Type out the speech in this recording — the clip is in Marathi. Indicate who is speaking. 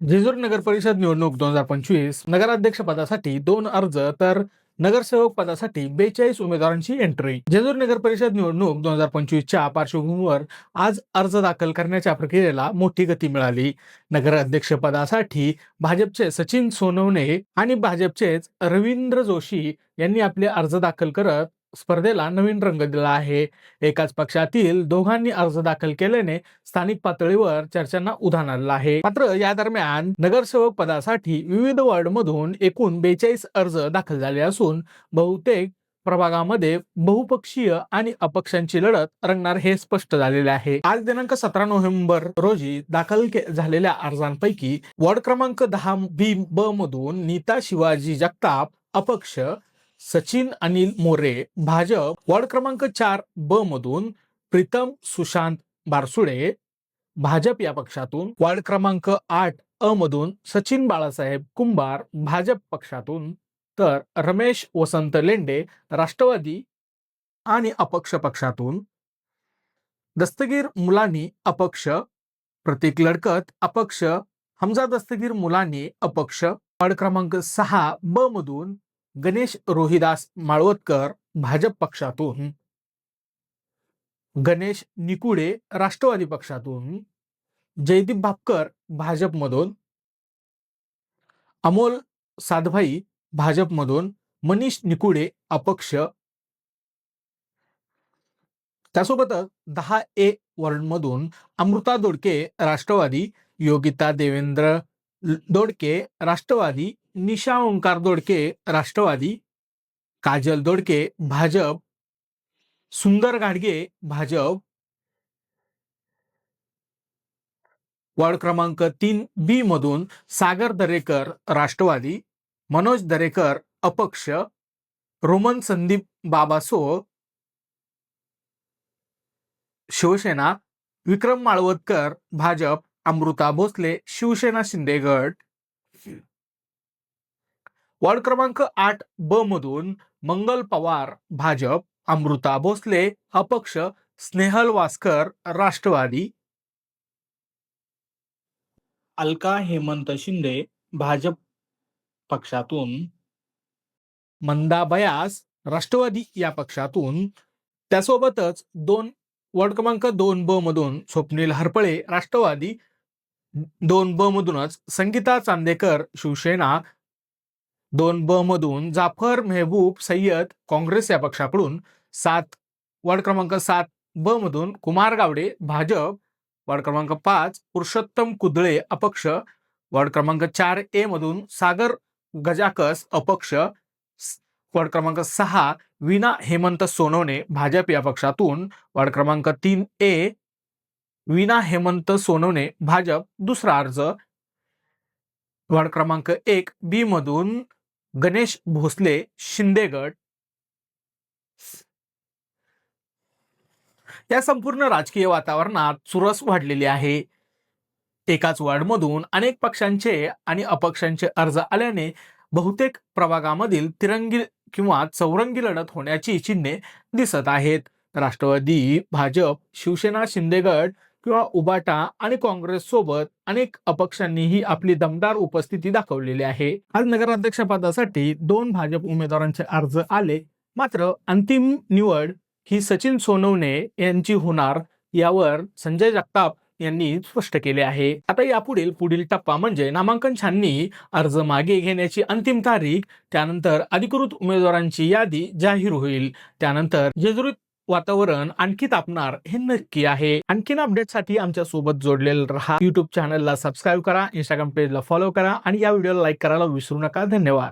Speaker 1: जेजूर नगर परिषद निवडणूक दोन हजार पंचवीस नगराध्यक्ष पदासाठी दोन अर्ज तर नगरसेवक पदासाठी बेचाळीस उमेदवारांची एंट्री जेजूर नगर परिषद निवडणूक दोन हजार पंचवीसच्या पार्श्वभूमीवर आज अर्ज दाखल करण्याच्या प्रक्रियेला मोठी गती मिळाली. नगराध्यक्ष पदासाठी भाजपचे सचिन सोनवणे आणि भाजपचेच रवींद्र जोशी यांनी आपले अर्ज दाखल करत स्पर्धेला नवीन रंग दिला आहे. एकाच पक्षातील दोघांनी अर्ज दाखल केल्याने स्थानिक पातळीवर चर्चांना उधाण आलेलं आहे. मात्र या दरम्यान नगरसेवक पदासाठी विविध वॉर्डमधून एकूण बेचाळीस अर्ज दाखल झाले असून बहुतेक प्रभागामध्ये बहुपक्षीय आणि अपक्षांची लढत रंगणार हे स्पष्ट झालेले आहे. आज दिनांक सतरा नोव्हेंबर रोजी दाखल झालेल्या अर्जांपैकी वॉर्ड क्रमांक दहा बी ब मधून नीता शिवाजी जगताप अपक्ष सचिन अनिल मोरे भाजप वॉर्ड क्रमांक चार ब मधून प्रीतम सुशांत बारसुडे भाजप या पक्षातून वार्ड क्रमांक आठ अ मधून सचिन बाळासाहेब कुंभार भाजप पक्षातून तर रमेश वसंत लेंडे राष्ट्रवादी आणि अपक्ष पक्षातून दस्तगीर मुलानी अपक्ष प्रतीक लडकत अपक्ष हमजा दस्तगीर मुलानी अपक्ष वार्ड क्रमांक सहा ब मधून गणेश रोहिदास माळवतकर भाजप पक्षातून गणेश निकुडे राष्ट्रवादी पक्षातून जयदीप भापकर भाजपमधून अमोल साधभाई भाजपमधून मनीष निकुडे अपक्ष. त्यासोबतच दहा ए वॉर्डमधून अमृता दोडके राष्ट्रवादी योगिता देवेंद्र दोडके राष्ट्रवादी निशा ओंकार दोडके राष्ट्रवादी काजल दोडके भाजप सुंदर गाडगे भाजप वॉर्ड क्रमांक तीन बी मधून सागर दरेकर राष्ट्रवादी मनोज दरेकर अपक्ष रोमन संदीप बाबासो शिवसेना विक्रम माळवतकर भाजप अमृता भोसले शिवसेना शिंदेगड. वॉर्ड क्रमांक आठ ब मधून मंगल पवार भाजप अमृता भोसले अपक्ष स्नेहल वास्कर राष्ट्रवादी. अलका हेमंत शिंदे भाजप पक्षातून. मंदा बयास राष्ट्रवादी या पक्षातून. त्यासोबतच दोन वॉर्ड क्रमांक दोन ब मधून स्वप्नील हरपळे राष्ट्रवादी. दोन ब मधूनच संगीता चांदेकर शिवसेना. दोन ब मधून जाफर मेहबूब सय्यद काँग्रेस या पक्षाकडून. सात वॉर्ड क्रमांक सात ब मधून कुमार गावडे भाजप. वॉर्ड क्रमांक पाच पुरुषोत्तम कुदळे अपक्ष. वॉर्ड क्रमांक चार ए मधून सागर गजाकस अपक्ष. स- वॉर्ड क्रमांक सहा विना हेमंत सोनवणे भाजप या पक्षातून. वॉर्ड क्रमांक तीन ए विना हेमंत सोनवणे भाजप दुसरा अर्ज. वार्ड क्रमांक एक बी मधून गणेश भोसले शिंदेगड. या संपूर्ण राजकीय वातावरणात चुरस वाढलेली आहे. एकाच वार्डमधून अनेक पक्षांचे आणि अपक्षांचे अर्ज आल्याने बहुतेक प्रभागामधील तिरंगी किंवा चौरंगी लढत होण्याची चिन्हे दिसत आहेत. राष्ट्रवादी भाजप शिवसेना शिंदेगड किंवा उबाटा आणि काँग्रेस सोबत अनेक अपक्षांनीही आपली दमदार उपस्थिती दाखवलेली आहे. आज नगराध्यक्षपदासाठी दोन भाजप उमेदवारांचे अर्ज आले. मात्र अंतिम निवड ही सचिन सोनवणे यांची होणार यावर संजय जगताप यांनी स्पष्ट केले आहे. आता यापुढील पुढील टप्पा म्हणजे नामांकन छाननी अर्ज मागे घेण्याची अंतिम तारीख त्यानंतर अधिकृत उमेदवारांची यादी जाहीर होईल. त्यानंतर जेजुरीत वातावरण आणखी तापणार हे नक्की आहे. आणखीन अपडेटसाठी आमच्यासोबत जोडलेलं राहा. युट्यूब चॅनलला सबस्क्राईब करा इंस्टाग्राम पेजला फॉलो करा आणि या व्हिडिओला लाईक करायला विसरू नका. धन्यवाद.